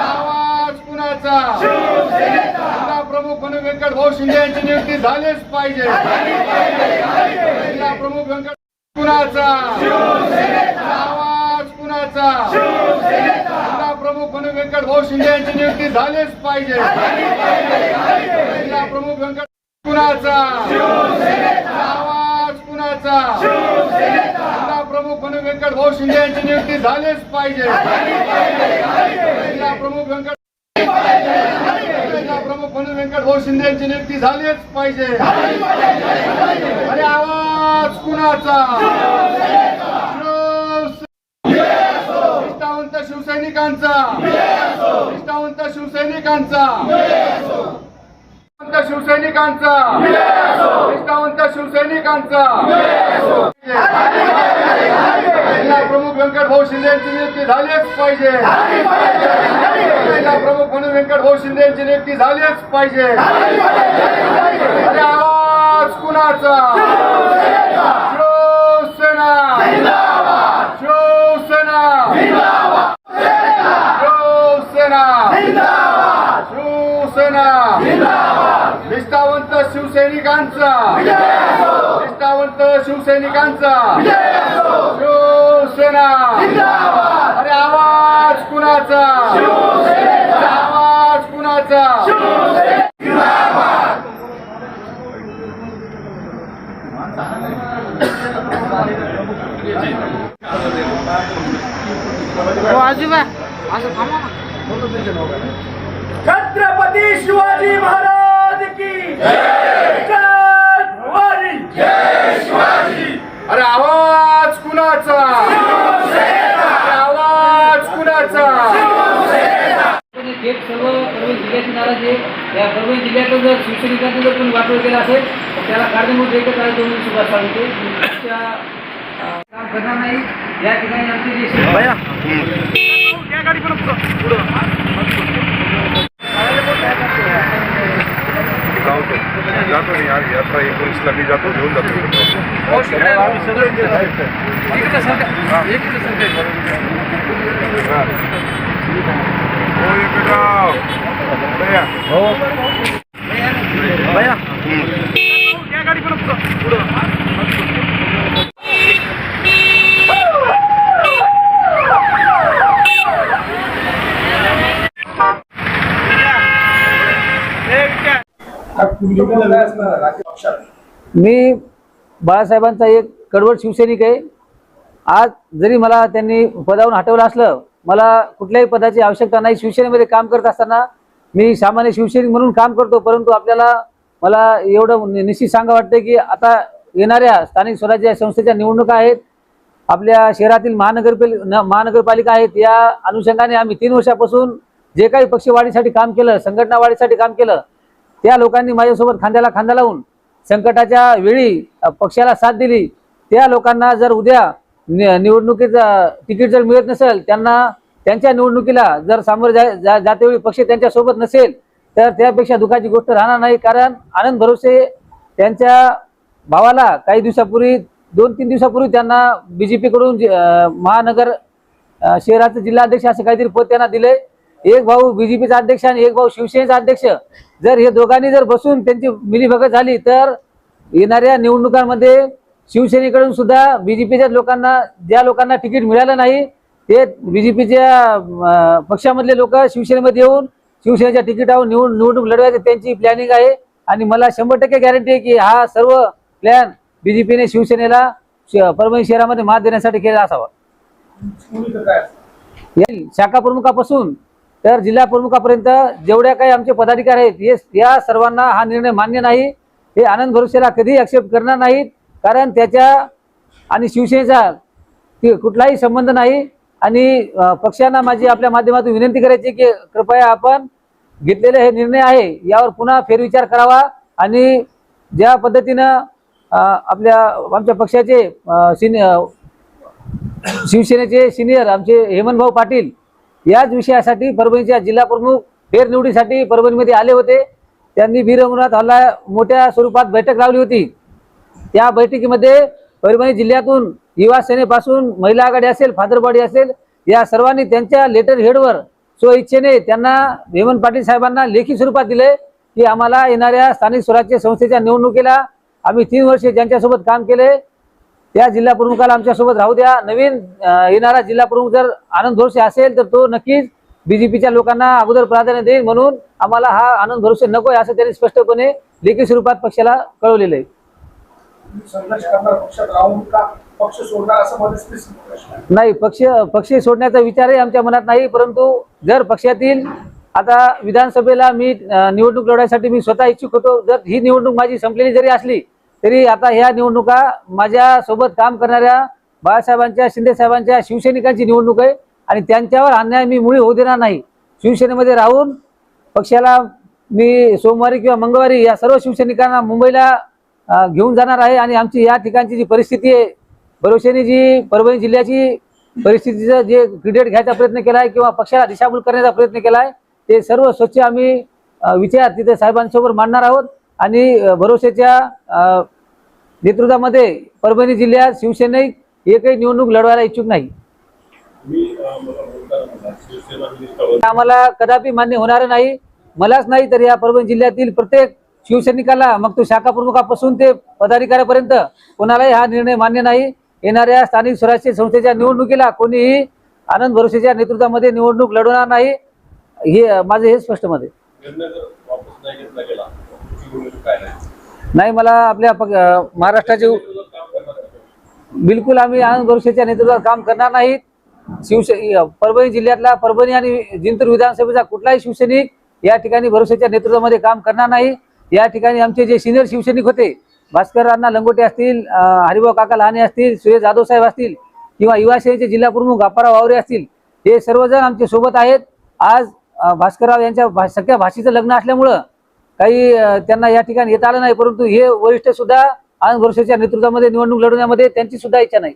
आवाज कुणाचा? जिल्हा प्रमुख म्हणून व्यंकट भाऊ शिंदे यांची नियुक्ती झालीच पाहिजे. जिल्हा प्रमुख व्यंकट कुणाचा? आवाज कुणाचा? जिल्हा प्रमुख म्हणून व्यंकट भाऊ शिंदे यांची नियुक्ती झालीच पाहिजे. जिल्हा प्रमुख व्यंकट कुणाचा? आवाज कुणाचा? व्यंकट भाऊ शिंदे यांची नियुक्ती झालीच पाहिजे. जिल्हा प्रमुख व्यंकट जिल्हा प्रमुख म्हणून व्यंकट भाऊ शिंदे यांची नियुक्ती झालीच पाहिजे. अरे आवाज कुणाचा? निष्ठावंत शिवसैनिकांचा. निष्ठावंत शिवसैनिकांचा. निष्ठावंत शिवसैनिकांचा. निष्ठावंत शिवसैनिकांचा. जिल्हा प्रमुख व्यंकट भाऊ शिंदे यांची नियुक्ती झालीच पाहिजे. जिल्हा प्रमुख म्हणून व्यंकट भाऊ शिंदे यांची नियुक्ती झालीच पाहिजे. अरे आवाज कुणाचा? शिवसेना. शिवसेना. शिवसेना. शिवसेना. निष्ठावंत शिवसैनिकांचा. निष्ठावंत शिवसैनिकांचा. शिवसेना. अरे आवाज कुणाचा? आवाज कुणाचा? आजोबा. असं थांबा ना. छत्रपती शिवाजी महाराज की थेट सर्व परभणी जिल्ह्याची नाराज़ आहे. या परभणी जिल्ह्यातलं जर शिवसैनिकांचं जर कोणी वाटोळ केलं असेल तर त्याला कारणीभूत एकच आहे तो साळुंखे आमच्या अं, काम करणार नाही. या ठिकाणी आमचे जे जातो आज यात्रा एकोणीसला मी जातो घेऊन जातो हो बया. मी बाळासाहेबांचा एक कडवट शिवसैनिक आहे. आज जरी मला त्यांनी पदावरून हटवलं असलं मला कुठल्याही पदाची आवश्यकता नाही. शिवसेनेमध्ये काम करत असताना मी सामान्य शिवसैनिक म्हणून काम करतो परंतु आपल्याला मला एवढं निश्चित सांगा वाटतं की आता येणाऱ्या स्थानिक स्वराज्य संस्थेच्या निवडणुका आहेत. आपल्या शहरातील महानगरपाल न- महानगरपालिका आहेत. या अनुषंगाने आम्ही तीन वर्षापासून जे काही पक्षवाढीसाठी काम केलं संघटना वाढीसाठी काम केलं त्या लोकांनी माझ्यासोबत खांद्याला खांदा लावून संकटाच्या वेळी पक्षाला साथ दिली. त्या लोकांना जर उद्या निवडणुकीचं तिकीट जर मिळत नसेल त्यांना त्यांच्या निवडणुकीला जर सामोरं जा जा- जातेवेळी पक्ष त्यांच्यासोबत नसेल तर त्यापेक्षा दुःखाची गोष्ट राहणार नाही. कारण आनंद भरोसे त्यांच्या भावाला काही दिवसापूर्वी दोन तीन दिवसापूर्वी त्यांना बी जे पीकडून महानगर शहराचं जिल्हाध्यक्ष असं काहीतरी पद त्यांना दिलंय एक भाऊ बीजेपीचा अध्यक्ष आणि एक भाऊ शिवसेनेचा अध्यक्ष. जर हे दोघांनी जर बसून त्यांची मिलीभगत झाली तर येणाऱ्या निवडणुकांमध्ये शिवसेनेकडून सुद्धा बीजेपीच्या लोकांना ज्या लोकांना तिकीट मिळालं नाही ते बीजेपीच्या पक्षामधले लोक शिवसेनेमध्ये येऊन शिवसेनेच्या तिकिटावर निवड निवडणूक लढवायची त्यांची प्लॅनिंग आहे. आणि मला शंभर टक्के गॅरंटी आहे की हा सर्व प्लॅन बीजेपीने शिवसेनेला श- परभणी शहरामध्ये मात देण्यासाठी केला असावा. येईल. शाखा प्रमुखापासून तर जिल्हा प्रमुखापर्यंत जेवढ्या काही आमचे पदाधिकारी आहेत या सर्वांना हा निर्णय मान्य नाही. हे आनंद भरोसेला कधीही ॲक्सेप्ट करणार नाहीत. कारण त्याच्या आणि शिवसेनेचा कुठलाही संबंध नाही. आणि पक्षांना माझी आपल्या माध्यमातून विनंती करायची की कृपया आपण घेतलेले हे निर्णय आहे यावर पुन्हा फेरविचार करावा. आणि ज्या पद्धतीनं आपल्या आमच्या पक्षाचे सिनि शिवसेनेचे सिनियर आमचे हेमंतभाऊ पाटील याच विषयासाठी परभणीच्या जिल्हाप्रमुख फेरनिवडीसाठी परभणीमध्ये आले होते. त्यांनी वीरंगणात हल्ला मोठ्या स्वरूपात बैठक लावली होती. त्या बैठकीमध्ये परभणी जिल्ह्यातून युवा सेनेपासून महिला आघाडी असेल फादरबाडी असेल या सर्वांनी त्यांच्या लेटर हेडवर स्वइच्छेने त्यांना हेमंत पाटील साहेबांना लेखी स्वरूपात दिले की आम्हाला येणाऱ्या स्थानिक स्वराज्य संस्थेच्या निवडणुकीला आम्ही तीन वर्षे ज्यांच्यासोबत काम केले त्या जिल्हा प्रमुखाला आमच्यासोबत राहू द्या. नवीन येणारा जिल्हा प्रमुख जर आनंद भरोसे असेल तर तो नक्कीच बीजेपीच्या लोकांना अगोदर प्राधान्य देईल म्हणून आम्हाला हा आनंद भरोसे नको आहे असं त्यांनी स्पष्टपणे लेखी स्वरूपात पक्षाला कळवलेलं आहे. संघर्ष करणार पक्षात राहून का पक्ष सोडणार असं नाही पक्ष पक्ष सोडण्याचा विचारही आमच्या मनात नाही परंतु जर पक्षातील आता विधानसभेला मी निवडणूक लढवण्यासाठी मी स्वतः इच्छुक होतो जर ही निवडणूक माझी संपलेली जरी असली तरी आता ह्या निवडणुका माझ्या सोबत काम करणाऱ्या बाळासाहेबांच्या शिंदे साहेबांच्या शिवसैनिकांची निवडणूक आहे आणि त्यांच्यावर अन्याय मी मुळी होऊ देणार नाही. शिवसेनेमध्ये राहून पक्षाला मी सोमवारी किंवा मंगळवारी या सर्व शिवसैनिकांना मुंबईला घेऊन जाणार आहे आणि आमची या ठिकाणची जी परिस्थिती आहे भरोसेने जी परभणी जिल्ह्याची परिस्थितीचं जे क्रिकेट घ्यायचा प्रयत्न केला आहे किंवा पक्षाला दिशाभूल करण्याचा प्रयत्न केला आहे ते सर्व स्वच्छ आम्ही विचार तिथे साहेबांसोबत मांडणार आहोत. आणि अ, भरोसेच्या नेतृत्वामध्ये परभणी जिल्ह्यात शिवसेनेत एकही निवडणूक लढवायला इच्छुक नाही. आम्हाला कदापि मान्य होणार नाही मलाच नाही तर या परभणी जिल्ह्यातील प्रत्येक शिवसैनिकाला मग तो शाखा प्रमुखापासून ते पदाधिकाऱ्यापर्यंत कोणालाही हा निर्णय मान्य नाही. येणाऱ्या स्थानिक स्वराज्य संस्थेच्या निवडणुकीला कोणीही आनंद भरोसेच्या नेतृत्वामध्ये निवडणूक लढवणार नाही. हे माझं हे स्पष्ट मत नाही मला आपल्या महाराष्ट्राचे बिलकुल आम्ही आनंद भरोसेच्या नेतृत्वात काम करणार नाहीत शिवसे परभणी जिल्ह्यातला परभणी आणि जिंतूर विधानसभेचा कुठलाही शिवसैनिक या ठिकाणी भरोसेच्या नेतृत्वामध्ये काम करणार नाही. या ठिकाणी आमचे जे सिनियर शिवसैनिक होते भास्कर अण्णा लंगोटे असतील हरिभाऊ काका लहाने असतील सुरेश जाधव साहेब असतील किंवा युवासेनेचे जिल्हाप्रमुख जिल्हा प्रमुख वावरे असतील हे सर्वजण आमच्यासोबत आहेत. आज भास्करराव यांच्या भा सगळ्या भाषेचं लग्न असल्यामुळं काही त्यांना या ठिकाणी येता आलं नाही परंतु हे वरिष्ठ सुद्धा आनंद भरोसेच्या नेतृत्वामध्ये निवडणूक लढवण्यामध्ये त्यांची सुद्धा इच्छा नाही.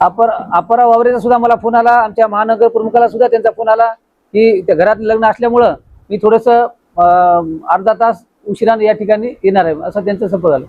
अपर अपरा वावरेचा सुद्धा मला फोन आला आमच्या महानगर प्रमुखाला सुद्धा त्यांचा फोन आला. की त्या घरात लग्न असल्यामुळं मी थोडंसं अर्धा तास उशिराने या ठिकाणी येणार आहे. असं त्यांचं संपर्क झालं.